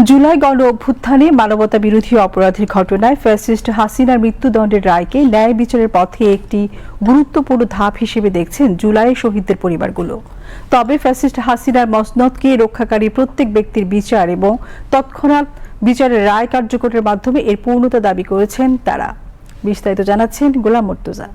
জুলাই গণ অভ্যুত্থানে মানবতা বিরোধী অপরাধের ঘটনায় ফ্যাসিস্ট হাসিনার মৃত্যুদণ্ডের রায়কে ন্যায় বিচারের পথে একটি গুরুত্বপূর্ণ ধাপ হিসেবে দেখছেন জুলাই শহীদদের পরিবারগুলো। তবে ফ্যাসিস্ট হাসিনার মসনদকে রক্ষাকারী প্রত্যেক ব্যক্তির বিচার এবং তৎক্ষণাৎ বিচারের রায় কার্যকরের মাধ্যমে এর পূর্ণতা দাবি করেছেন তারা। বিস্তারিত জানাচ্ছেন গোলাম মর্তুজা।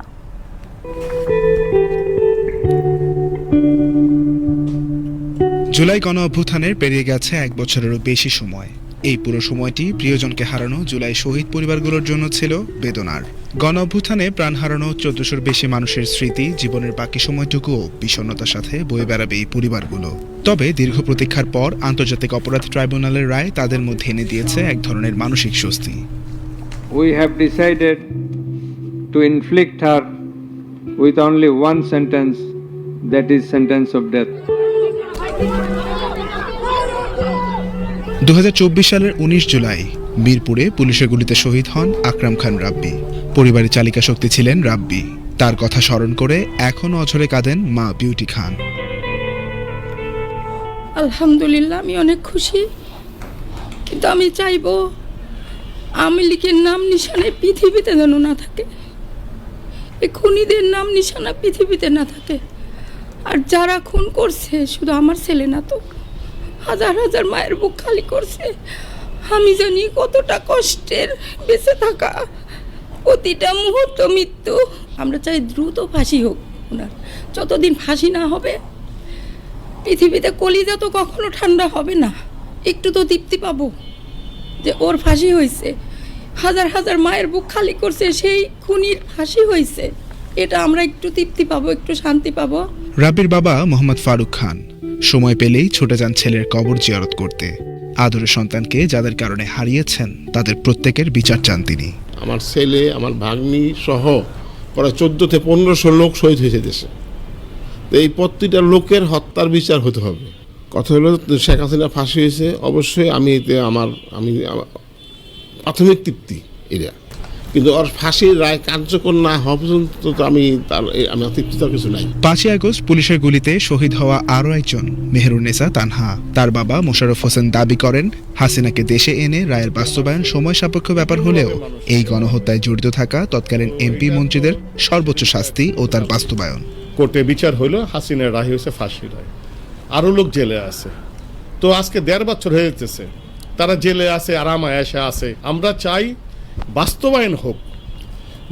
জুলাই গণ অভ্যুত্থানের পেরিয়ে গেছে এক বছরেরও বেশি সময়। এই পুরো সময়টি প্রিয়জনকে হারানো জুলাই শহীদ পরিবারগুলোর জন্য ছিল বেদনার। গণ অভ্যুত্থানে প্রাণ হারানো চোদ্দশোর বেশি মানুষের স্মৃতি, জীবনের বাকি সময়টুকুও বিষণ্ণতার সাথে বয়ে বেড়াবে এই পরিবারগুলো। তবে দীর্ঘ প্রতীক্ষার পর আন্তর্জাতিক অপরাধ ট্রাইব্যুনালের রায় তাদের মধ্যে এনে দিয়েছে এক ধরনের মানসিক স্বস্তি। We have decided to inflict her with only one sentence, that is sentence of death. দু সালের উনিশ জুলাই, মিরপুরে পুলিশের গুলিতে শহীদ হন আকরাম খান রাব্বি। পরিবারের চালিকা শক্তি ছিলেন রাব্বি। তার কথা স্মরণ করে এখনও অঝরে কাঁদেন মা বিউটি খান। আলহামদুলিল্লাহ, আমি অনেক খুশি। কিন্তু আমি চাইব আমি লিখের নাম নিশানে পৃথিবীতে যেন না থাকে। খুনিদের নাম নিশানা পৃথিবীতে না থাকে। আর যারা খুন করছে, শুধু আমার ছেলে না তো, হাজার হাজার মায়ের বুক খালি করছে। আমি জানি কতটা কষ্টের বেঁচে থাকা প্রতিটা মুহূর্ত মৃত্যু। আমরা চাই দ্রুত ফাঁসি হোক ওনার। যতদিন ফাঁসি না হবে, পৃথিবীতে কলিজা তো কখনো ঠান্ডা হবে না। একটু তো তৃপ্তি পাবো যে ওর ফাঁসি হয়েছে। হাজার হাজার মায়ের বুক খালি করছে, সেই খুনির ফাঁসি হয়েছে। এটা আমরা একটু তৃপ্তি পাবো, একটু শান্তি পাবো। রাব্বির বাবা মোহাম্মদ ফারুক খান। সময় পেলেই ছুটে যান ছেলের কবর জিয়ারত করতে। আদরের সন্তানকে যাদের কারণে হারিয়েছেন, তাদের প্রত্যেকের বিচার চান তিনি। আমার ছেলে, আমার ভাগ্নি সহ প্রায় চোদ্দ থেকে পনেরোশো লোক শহীদ হয়েছে দেশে। তো এই প্রতিটা লোকের হত্যার বিচার হতে হবে। কথা হলো, শেখ হাসিনা ফাঁসি হয়েছে। অবশ্যই আমি এতে আমার, আমি প্রাথমিক তৃপ্তি এটা কিন্তু ওর ফাঁসির রায় কার্যকর না হওয়া পর্যন্ত তো আমি তার তৃপ্তি তার কিছু নাই। পাঁচই আগস্ট পুলিশের গুলিতে শহীদ হওয়া আরও একজন মেহরুন্নেসা তানহা। তার বাবা মোশাররফ হোসেন দাবি করেন হাসিনাকে দেশে এনে রায়ের বাস্তবায়ন সময় সাপেক্ষ ব্যাপার হলেও এই গণহত্যায় জড়িত থাকা তৎকালীন এমপি মন্ত্রীদের সর্বোচ্চ শাস্তি ও তার বাস্তবায়ন। কোর্টে বিচার হইল হাসিনের রায় হয়েছে ফাঁসি রায়। আরও লোক জেলে আছে। তো আজকে দেড় বছর হয়ে যেতেছে তারা জেলে আছে আরাম আয়াসে আছে। আমরা চাই বাস্তবায়ন হোক।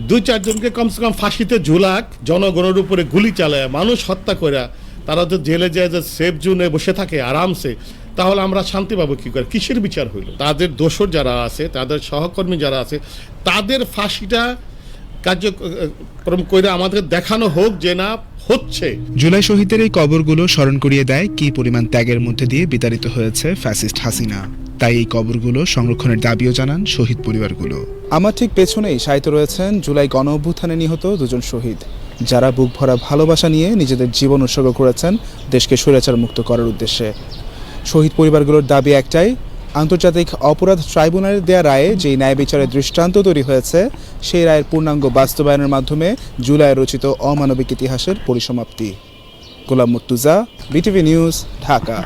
দুই চারজনকে কমসে কম ফাঁসিতে ঝুলাক, জনগণের উপরে গুলি চালায়, মানুষ হত্যা করে, তারা তো জেলে যায় যে সেফ জুনে বসে থাকে, আরামসে, তাহলে আমরা শান্তি পাবো কী করে? কিসের বিচার হইল? তাদের দোষর যারা আছে, তাদের সহকর্মী যারা আছে, তাদের ফাঁসিটা কার্যক্রম করে আমাদের দেখানো হোক যে না হচ্ছে। জুলাই শহীদের এই কবরগুলো স্মরণ করিয়ে দেয় কী পরিমাণ ত্যাগের মধ্যে দিয়ে বিতাড়িত হয়েছে ফ্যাসিস্ট হাসিনা। তাই এই কবরগুলো সংরক্ষণের দাবিও জানান শহীদ পরিবারগুলো। আমার ঠিক পেছনেই সাহিত্য রয়েছেন জুলাই গণ অভ্যুত্থানে নিহত দুজন শহীদ। যারা বুক ভরা ভালোবাসা নিয়ে নিজেদের জীবন উৎসর্গ করেছেন দেশকে স্বৈরাচার মুক্ত করার উদ্দেশ্যে। শহীদ পরিবারগুলোর দাবি একটাই আন্তর্জাতিক অপরাধ ট্রাইব্যুনালের দেয়া রায়ে যেই ন্যায় বিচারের দৃষ্টান্ত তৈরি হয়েছে, সেই রায়ের পূর্ণাঙ্গ বাস্তবায়নের মাধ্যমে জুলাই রচিত অমানবিক ইতিহাসের পরিসমাপ্তি। Golam Murtuza, BTV news, Dhaka.